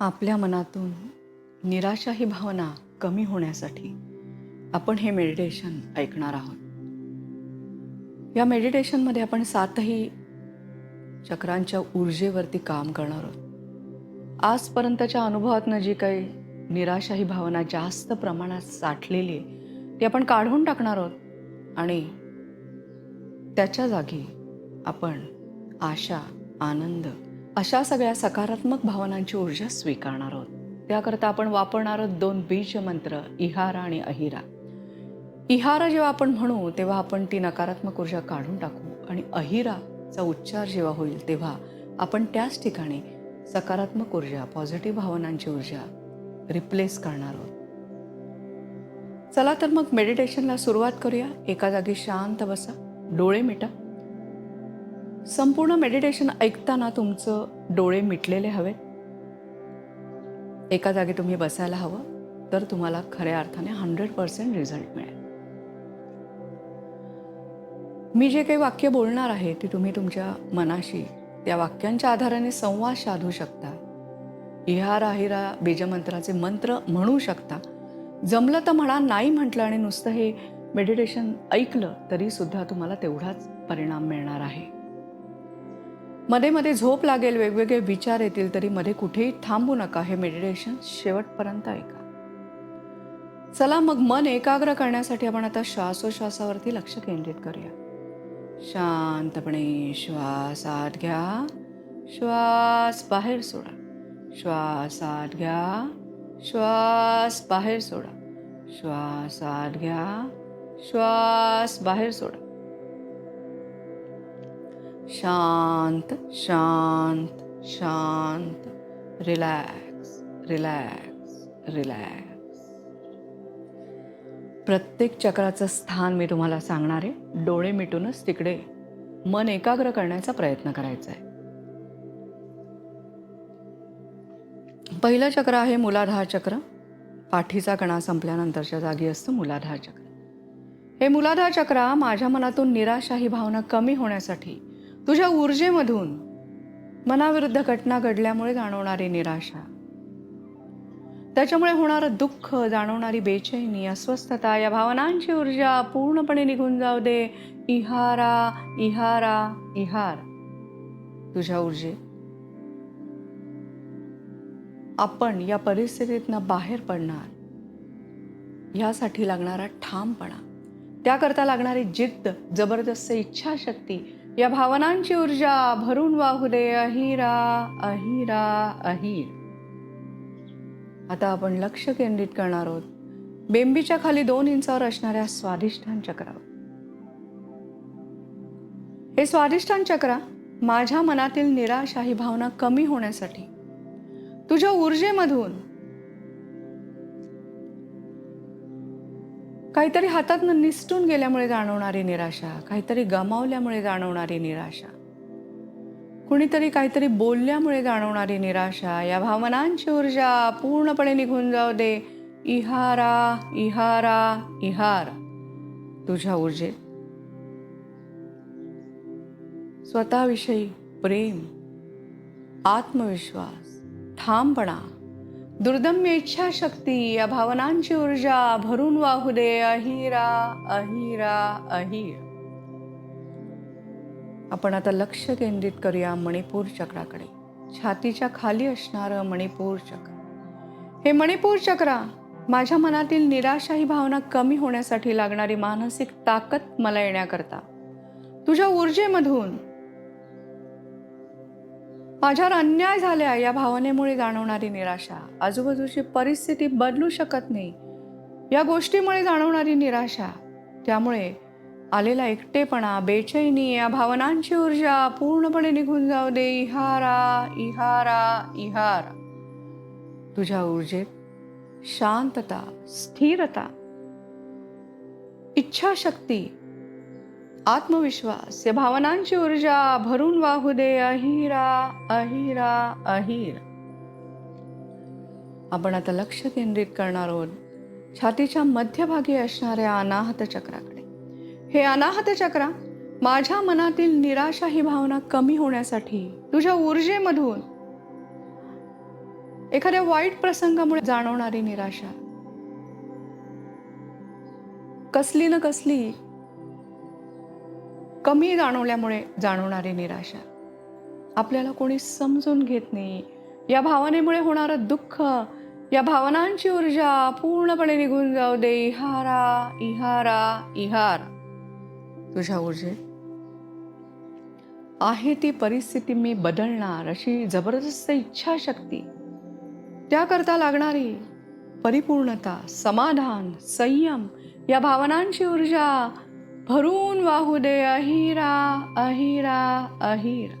आपल्या मनातून निराशा ही भावना कमी होण्यासाठी आपण हे मेडिटेशन ऐकणार आहोत. या मेडिटेशनमध्ये आपण सातही चक्रांच्या ऊर्जेवरती काम करणार आहोत. आजपर्यंतच्या अनुभवातनं जी काही निराशा ही भावना जास्त प्रमाणात साठलेली आहे ती आपण काढून टाकणार आहोत आणि त्याच्या जागी आपण आशा आनंद अशा सगळ्या सकारात्मक भावनांची ऊर्जा स्वीकारणार आहोत. त्याकरता आपण वापरणार आहोत दोन बीज मंत्र इहारा आणि अहिरा. इहारा जेव्हा आपण म्हणू तेव्हा आपण ती नकारात्मक ऊर्जा काढून टाकू आणि अहिराचा उच्चार जेव्हा होईल तेव्हा आपण त्याच ठिकाणी सकारात्मक ऊर्जा पॉझिटिव्ह भावनांची ऊर्जा रिप्लेस करणार आहोत. चला तर मग मेडिटेशनला सुरुवात करूया. एका जागी शांत बसा. डोळे मिटा. संपूर्ण मेडिटेशन ऐकताना तुमचं डोळे मिटलेले हवेत? एका जागी तुम्ही बसायला हवं तर तुम्हाला खऱ्या अर्थाने हंड्रेड पर्सेंट रिझल्ट मिळेल. मी जे काही वाक्य बोलणार आहे ते तुम्ही तुमच्या मनाशी त्या वाक्यांच्या आधाराने संवाद साधू शकता. इहार आहिरा बीजमंत्राचे मंत्र म्हणू शकता. जमलं तर म्हणा नाही म्हटलं आणि नुसतं हे मेडिटेशन ऐकलं तरीसुद्धा तुम्हाला तेवढाच परिणाम मिळणार आहे. मध्ये मध्ये झोप लागेल वेगवेगळे विचार येतील तरी मध्ये कुठेही थांबू नका. हे मेडिटेशन शेवटपर्यंत ऐका. चला मग मन एकाग्र करण्यासाठी आपण आता श्वासोश्वासावरती लक्ष केंद्रित करूया. शांतपणे श्वास आत घ्या. श्वास बाहेर सोडा. श्वास आत घ्या. श्वास बाहेर सोडा. श्वास आत घ्या. श्वास बाहेर सोडा. शांत शांत शांत. रिलॅक्स रिलॅक्स रिलॅक्स प्रत्येक चक्राचं स्थान मी तुम्हाला सांगणार आहे. डोळे मिटूनच तिकडे मन एकाग्र करण्याचा प्रयत्न करायचा आहे. पहिलं चक्र आहे मुलाधार चक्र. पाठीचा कणा संपल्यानंतरच्या जागी असतं मुलाधार चक्र. हे मुलाधार चक्र माझ्या मनातून निराशा ही भावना कमी होण्यासाठी तुझ्या ऊर्जेमधून मनाविरुद्ध घटना घडल्यामुळे जाणवणारी निराशा. त्याच्यामुळे होणारं दुःख जाणवणारी बेचैनी अस्वस्थता या भावनांची ऊर्जा पूर्णपणे निघून जाऊ दे. इहारा इहारा इहार. तुझ्या ऊर्जे आपण या परिस्थितीतनं बाहेर पडणार. यासाठी लागणारा ठामपणा. त्याकरता लागणारी जिद्द जबरदस्त इच्छाशक्ती या भावनांची ऊर्जा भरून वाहू दे. अहिरा अहिरा अहिर. आता आपण लक्ष केंद्रित करणार आहोत. बेंबीच्या खाली दोन इंचावर असणाऱ्या स्वाधिष्ठान चक्रावर. हे स्वाधिष्ठान चक्र माझ्या मनातील निराशा ही भावना कमी होण्यासाठी तुझ्या ऊर्जेमधून काहीतरी हातातनं निसटून गेल्यामुळे जाणवणारी निराशा काहीतरी गमावल्यामुळे जाणवणारी निराशा कुणीतरी काहीतरी बोलल्यामुळे जाणवणारी निराशा या भावनांची ऊर्जा पूर्णपणे निघून जाऊ दे. इहारा इहारा इहार तुझ्या ऊर्जेत. स्वतःविषयी प्रेम आत्मविश्वास ठामपणा दुर्दम्य इच्छाशक्ती या भावनांची ऊर्जा भरून वाहू दे. अहिरा अहिरा अहिर. आपण आता लक्ष केंद्रित करूया मणिपूर चक्राकडे. छातीच्या खाली असणारं मणिपूर चक्र. हे मणिपूर चक्रा माझ्या मनातील निराशा ही भावना कमी होण्यासाठी लागणारी मानसिक ताकद मला येण्याकरता. तुझ्या ऊर्जेमधून माझ्यावर अन्याय झाल्या या भावनेमुळे जाणवणारी निराशा. आजूबाजूची परिस्थिती बदलू शकत नाही. या गोष्टीमुळे जाणवणारी निराशा. त्यामुळे आलेला एकटेपणा बेचैनी या भावनांची ऊर्जा पूर्णपणे निघून जाऊ दे. इहारा इहारा इहारा. तुझ्या ऊर्जेत शांतता स्थिरता इच्छाशक्ती आत्मविश्वास या भावनांची ऊर्जा भरून वाहू दे. अहिरा अहिरा अहिर. आपण आता लक्ष केंद्रित करणार आहोत. छातीच्या मध्यभागी असणाऱ्या अनाहत चक्राकडे. हे अनाहत चक्र माझ्या मनातील निराशा ही भावना कमी होण्यासाठी तुझ्या ऊर्जेमधून एखाद्या वाईट प्रसंगामुळे जाणवणारी निराशा. कसली न कसली कमी जाणवल्यामुळे जाणवणारी निराशा. आपल्याला कोणी समजून घेत नाही. या भावनेमुळे होणारं दुःख या भावनांची ऊर्जा पूर्णपणे निघून जाऊ दे. इहारा इहारा इहार. तुझ्या ऊर्जेत आहे ती परिस्थिती मी बदलणार अशी जबरदस्त इच्छाशक्ती. त्याकरता लागणारी परिपूर्णता समाधान संयम या भावनांची ऊर्जा भरून वाहू दे अहिरा अहिरा अहिरा.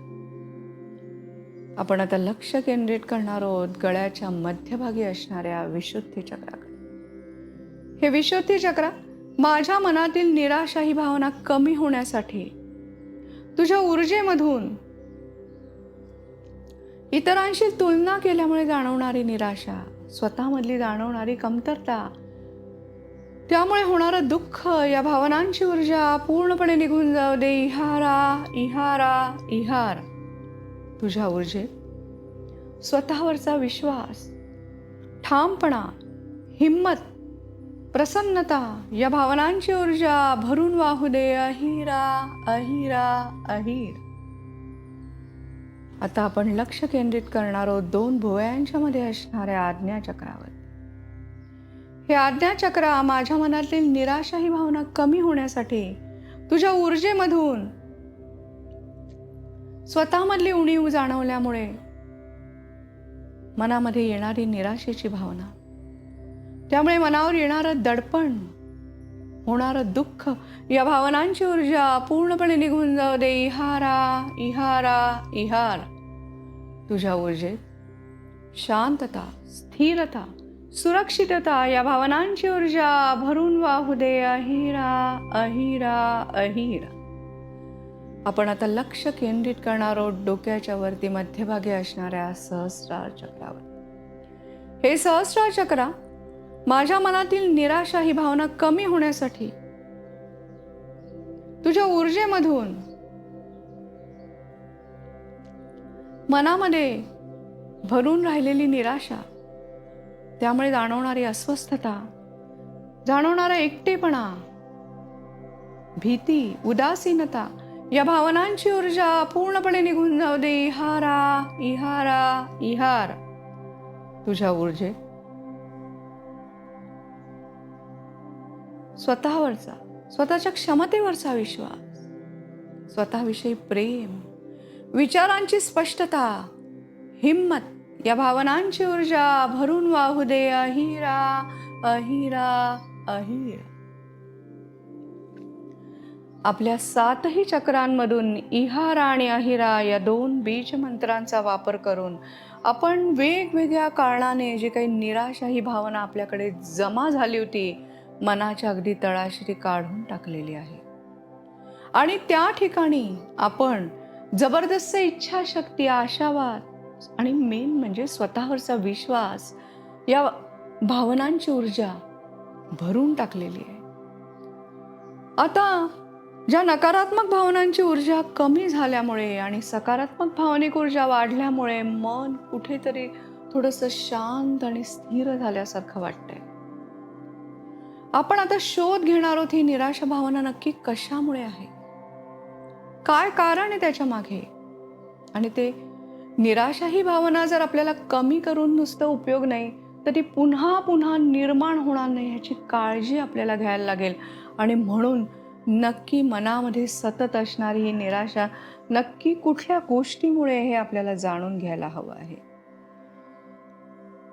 आपण आता लक्ष केंद्रित करणार आहोत गळ्याच्या मध्यभागी असणाऱ्या विशुद्धी चक्राकडे. हे विशुद्धी चक्र माझ्या मनातील निराशा ही भावना कमी होण्यासाठी तुझ्या ऊर्जेमधून इतरांशी तुलना केल्यामुळे जाणवणारी निराशा स्वतःमधली जाणवणारी कमतरता त्यामुळे होणारं दुःख या भावनांची ऊर्जा पूर्णपणे निघून जाऊ दे. इहारा इहारा इहार. तुझ्या ऊर्जेत स्वतःवरचा विश्वास ठामपणा हिम्मत प्रसन्नता या भावनांची ऊर्जा भरून वाहू दे. अहिरा अहिरा अहिर. आता आपण लक्ष केंद्रित करणारो दोन भुवयांच्या मध्ये असणाऱ्या आज्ञाचक्रावर हे आज्ञाचक्र माझ्या मनातील निराशा ही भावना कमी होण्यासाठी तुझ्या ऊर्जेमधून स्वतःमधली उणीव जाणवल्यामुळे मनामध्ये येणारी निराशेची भावना. त्यामुळे मनावर येणारं दडपण होणारं दुःख या भावनांची ऊर्जा पूर्णपणे निघून जाऊ दे. इहारा इहारा इहार. तुझ्या ऊर्जेत शांतता स्थिरता सुरक्षितता या भावनांची ऊर्जा भरून वाहू दे अहिरा अहिरा अहिरा. आपण आता लक्ष केंद्रित करणार आहोत डोक्याच्या वरती मध्यभागी असणाऱ्या सहस्रार चक्रावर. हे सहस्रार चक्र माझ्या मनातील निराशा ही भावना कमी होण्यासाठी तुझ्या ऊर्जेमधून मनामध्ये भरून राहिलेली निराशा त्यामुळे जाणवणारी अस्वस्थता जाणवणारा एकटेपणा भीती उदासीनता या भावनांची ऊर्जा पूर्णपणे निघून जाऊ दे. इहारा इहारा इहार. तुझ्या ऊर्जेत स्वतःवरचा स्वतःच्या क्षमतेवरचा विश्वास. स्वतःविषयी प्रेम. विचारांची स्पष्टता. हिम्मत या भावनांची ऊर्जा भरून वाहू दे अहिरा अहिरा अहिरा. आपल्या सातही चक्रांमधून इहार आणि अहिरा या दोन बीज मंत्रांचा वापर करून आपण वेगवेगळ्या कारणाने जे काही निराशा ही भावना आपल्याकडे जमा झाली होती मनाच्या अगदी तळाशी ती काढून टाकलेली आहे. आणि त्या ठिकाणी आपण जबरदस्त इच्छाशक्ती आशावाद आणि मेन म्हणजे स्वतःवरचा विश्वास या भावनांची ऊर्जा भरून टाकलेली आहे. आता ज्या नकारात्मक भावनांची ऊर्जा कमी झाल्यामुळे आणि सकारात्मक भावनिक ऊर्जा वाढल्यामुळे मन कुठेतरी थोडंसं शांत आणि स्थिर झाल्यासारखं वाटतंय. आपण आता शोध घेणार आहोत ही निराशा भावना नक्की कशामुळे आहे? काय कारण आहे त्याच्यामागे? आणि ते निराशा ही भावना जर आपल्याला कमी करून नुसतं उपयोग नाही तर ती पुन्हा पुन्हा निर्माण होणार नाही ह्याची काळजी आपल्याला घ्यायला लागेल. आणि म्हणून नक्की मनामध्ये सतत असणारी ही निराशा नक्की कुठल्या गोष्टीमुळे हे आपल्याला जाणून घ्यायला हवं आहे?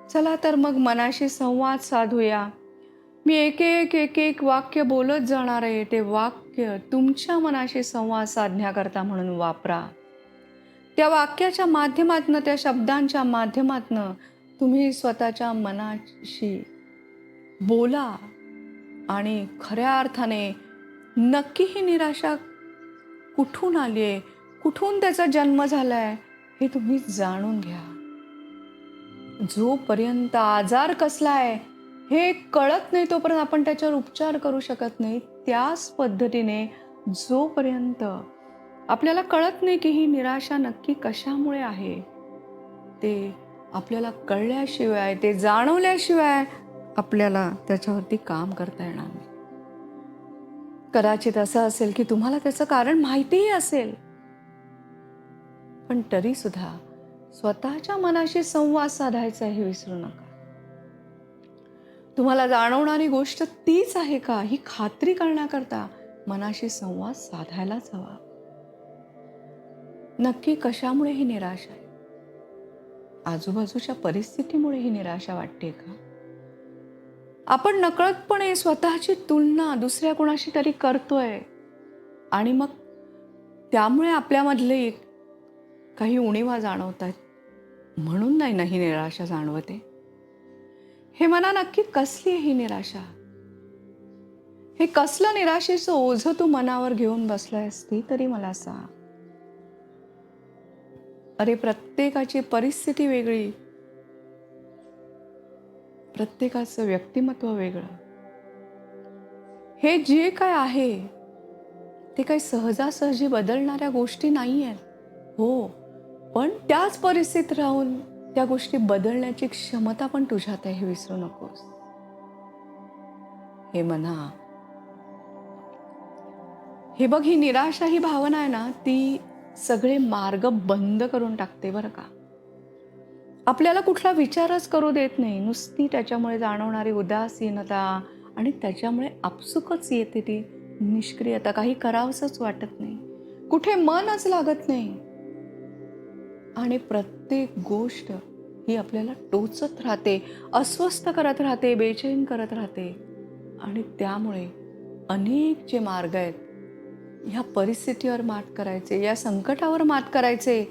चला तर मग मनाशी संवाद साधूया. मी एक एक एक एक वाक्य बोलत जाणार आहे. ते वाक्य तुमच्या मनाशी संवाद साधण्याकरता म्हणून वापरा. त्या वाक्याच्या माध्यमातनं त्या शब्दांच्या माध्यमातनं तुम्ही स्वतःच्या मनाशी बोला आणि खऱ्या अर्थाने नक्की ही निराशा कुठून आली आहे? कुठून त्याचा जन्म झाला आहे हे तुम्ही जाणून घ्या. जोपर्यंत आजार कसला आहे हे कळत नाही तोपर्यंत आपण त्याच्यावर उपचार करू शकत नाही. त्याच पद्धतीने जोपर्यंत आपल्याला कळत नाही की ही निराशा नक्की कशामुळे आहे. ते आपल्याला कळल्याशिवाय ते जाणवल्याशिवाय आपल्याला त्याच्यावरती काम करता येणार नाही. कदाचित असं असेल की तुम्हाला त्याचं कारण माहितीही असेल. पण तरी सुद्धा स्वतःच्या मनाशी संवाद साधायचा हे विसरू नका. तुम्हाला जाणवणारी गोष्ट तीच आहे का? ही खात्री करण्याकरता मनाशी संवाद साधायलाच हवा. नक्की कशामुळे ही निराशा आहे? आजूबाजूच्या परिस्थितीमुळे ही निराशा वाटते का? आपण नकळतपणे स्वतःची तुलना दुसऱ्या कोणाशी तरी करतोय. आणि मग त्यामुळे आपल्यामधले काही उणीवा जाणवत आहेत म्हणून नाही ना ही निराशा जाणवते? हे मना नक्की कसली आहे ही निराशा? हे कसलं निराशेचं ओझं तू मनावर घेऊन बसलं असती तरी मला सांग. अरे प्रत्येकाची परिस्थिती वेगळी. प्रत्येकाचं व्यक्तिमत्व वेगळं. हे जे काय आहे ते काही सहजासहजी बदलणाऱ्या गोष्टी नाही आहेत हो पण त्याच परिस्थितीत राहून त्या गोष्टी बदलण्याची क्षमता पण तुझ्यात आहे हे विसरू नकोस. हे म्हणा. हे बघ ही निराशा ही भावना आहे ना ती सगळे मार्ग बंद करून टाकते बरं का. आपल्याला कुठला विचारच करू देत नाही. नुसती त्याच्यामुळे जाणवणारी उदासीनता आणि त्याच्यामुळे आपसुकच येते ती. निष्क्रियता काही करावंसंच वाटत नाही. कुठे मनच लागत नाही. आणि प्रत्येक गोष्ट ही आपल्याला टोचत राहते. अस्वस्थ करत राहते बेचैन करत राहते. आणि त्यामुळे अनेक जे मार्ग आहेत ह्या परिस्थितीवर मात करायचे या संकटावर मात करायचे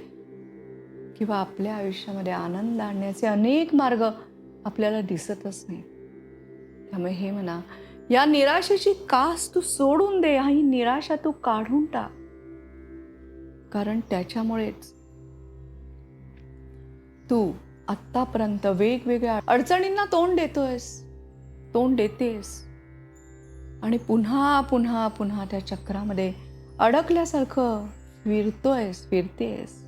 किंवा आपल्या आयुष्यामध्ये आनंद आणण्याचे अनेक मार्ग आपल्याला दिसतच नाही. त्यामुळे हे म्हणा या निराशेची कास तू सोडून दे ही निराशा तू काढून टाक. कारण त्याच्यामुळेच तू आत्तापर्यंत वेगवेगळ्या अडचणींना तोंड देतोयस तोंड देतेस आणि पुन्हा पुन्हा पुन्हा त्या चक्रामध्ये अडकल्यासारखं फिरतोयस. फिरतेस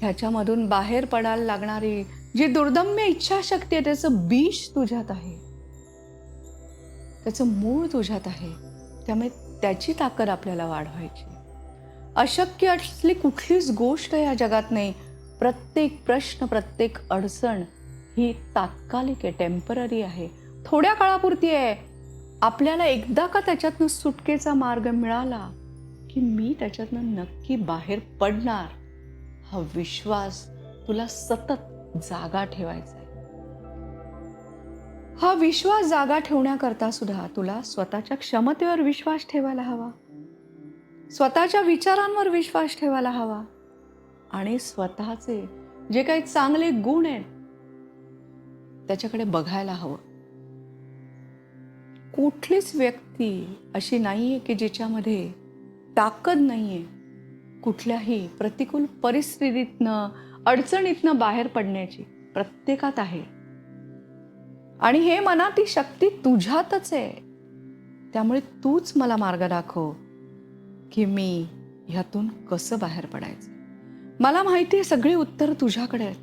ह्याच्यामधून बाहेर पडायला लागणारी जी दुर्दम्य इच्छाशक्ती आहे त्याचं बीज तुझ्यात आहे. त्याचं मूळ तुझ्यात आहे. त्यामुळे त्याची ताकद आपल्याला वाढवायची. अशक्य असली कुठलीच गोष्ट या जगात नाही. प्रत्येक प्रश्न प्रत्येक अडचण ही तात्कालिक आहे टेंपररी आहे. थोड्या काळापुरती आहे आपल्याला एकदा का त्याच्यातनं सुटकेचा मार्ग मिळाला की मी त्याच्यातनं नक्की बाहेर पडणार? हा विश्वास तुला सतत जागा ठेवायचा आहे. हा विश्वास जागा ठेवण्याकरता सुद्धा तुला स्वतःच्या क्षमतेवर विश्वास ठेवायला हवा. स्वतःच्या विचारांवर विश्वास ठेवायला हवा. आणि स्वतःचे जे काही चांगले गुण आहेत त्याच्याकडे बघायला हवं. कुठलीच व्यक्ती अशी नाहीये की जिच्यामध्ये ताकद नाहीये. कुठल्याही प्रतिकूल परिस्थितीतनं अडचणीतनं बाहेर पडण्याची प्रत्येकात आहे. आणि हे मना ती शक्ती तुझ्यातच आहे. त्यामुळे तूच मला मार्ग दाखव की मी ह्यातून कसं बाहेर पडायचं. मला माहिती आहे सगळी उत्तर तुझ्याकडे आहेत.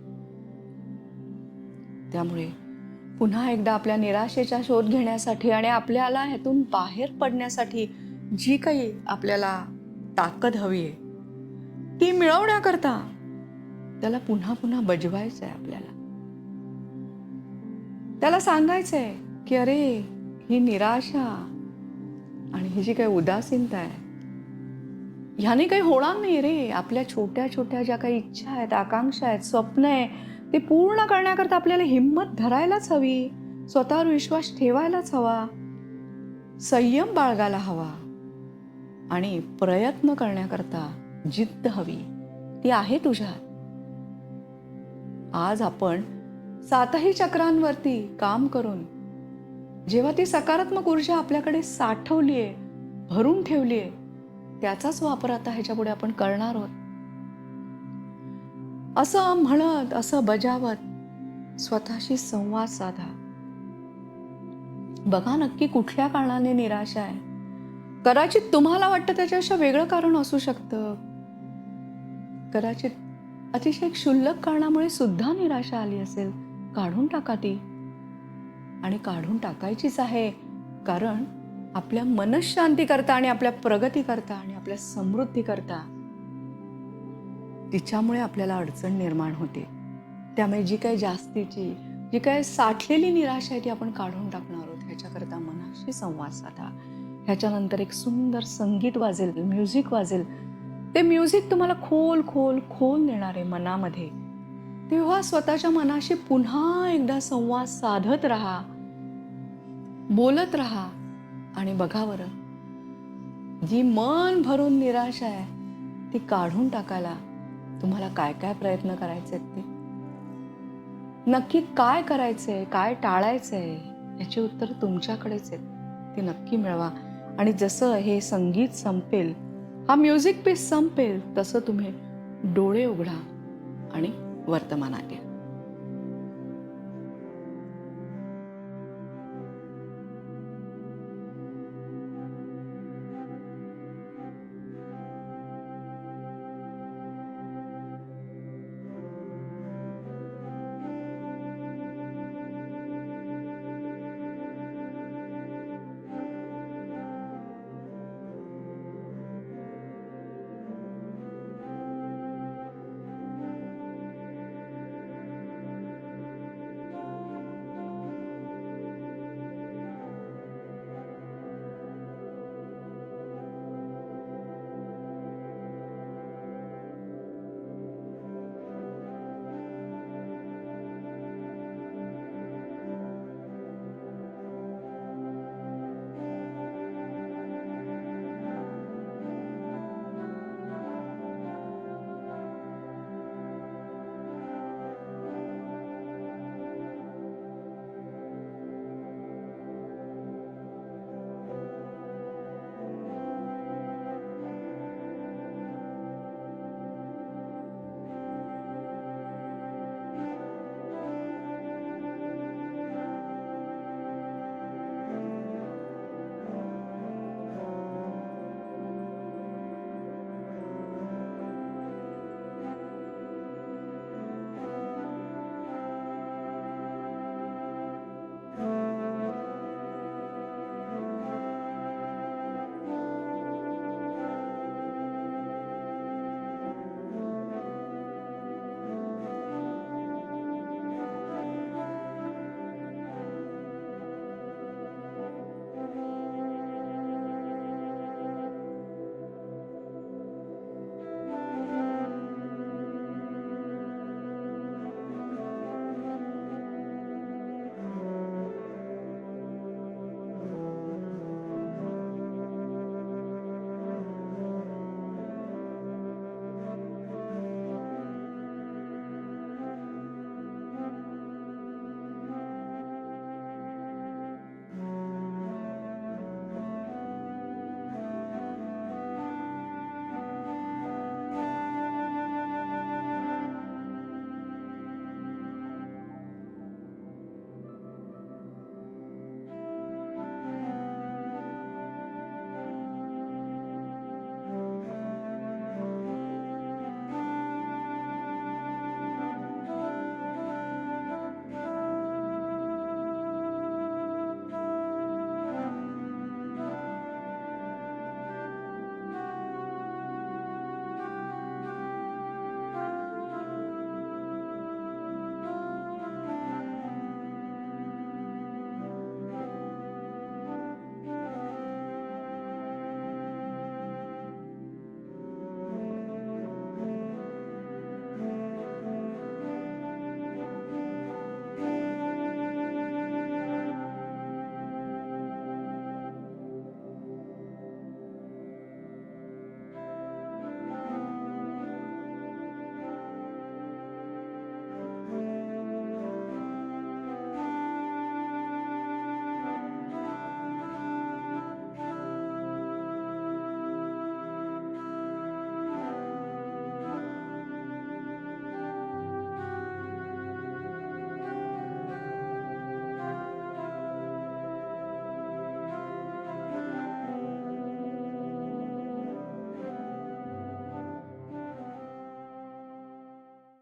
त्यामुळे पुन्हा एकदा आपल्या निराशेचा शोध घेण्यासाठी आणि आपल्याला ह्यातून बाहेर पडण्यासाठी जी काही आपल्याला ताकद हवी आहे ती मिळवण्याकरता त्याला पुन्हा पुन्हा बजवायचं आहे आपल्याला. त्याला सांगायचं आहे की अरे ही निराशा आणि ही जी काही उदासीनता आहे ह्याने काही होणार नाही रे. आपल्या छोट्या छोट्या ज्या काही इच्छा आहेत आकांक्षा आहेत स्वप्न आहे ते पूर्ण करण्याकरता आपल्याला हिंमत धरायलाच हवी. स्वतःवर विश्वास ठेवायलाच हवा. संयम बाळगायला हवा. आणि प्रयत्न करण्याकरता जिद्द हवी. ती आहे तुझ्यात आज आपण सातही चक्रांवरती काम करून जेव्हा ती सकारात्मक ऊर्जा आपल्याकडे साठवली आहे भरून ठेवली आहे त्याचाच वापर आता ह्याच्या पुढे आपण करणार आहोत. असं म्हणत असं बजावत स्वतःशी संवाद साधा. बघा नक्की कुठल्या कारणाने निराशा आहे. कदाचित तुम्हाला वाटतं त्याच्यापेक्षा वेगळं कारण असू शकतं. कदाचित अतिशय क्षुल्लक कारणामुळे सुद्धा निराशा आली असेल. काढून टाका ती. आणि काढून टाकायचीच आहे. कारण आपल्या मनशांती करता आणि आपल्या प्रगती करता आणि आपल्या समृद्धी करता. तिच्यामुळे आपल्याला अडचण निर्माण होते. त्यामुळे जी काही जास्तीची जी काय साठलेली निराशा आहे ती आपण काढून टाकणार आहोत. ह्याच्याकरता मनाशी संवाद साधा. ह्याच्यानंतर एक सुंदर संगीत वाजेल म्युझिक वाजेल. ते म्युझिक तुम्हाला खोल खोल खोल नेणार आहे मनामध्ये. तेव्हा स्वतःच्या मनाशी पुन्हा एकदा संवाद साधत राहा. बोलत राहा. आणि बघा बरं जी मन भरून निराशा आहे ती काढून टाकायला तुम्हाला काय काय प्रयत्न करायचे आहेत ते? नक्की काय करायचंय काय टाळायचंय याची उत्तर तुमच्याकडेच आहेत. ते नक्की मिळवा. आणि जसं हे संगीत संपेल हा म्युझिक पीस संपेल तसं तुम्ही डोळे उघडा आणि वर्तमानात या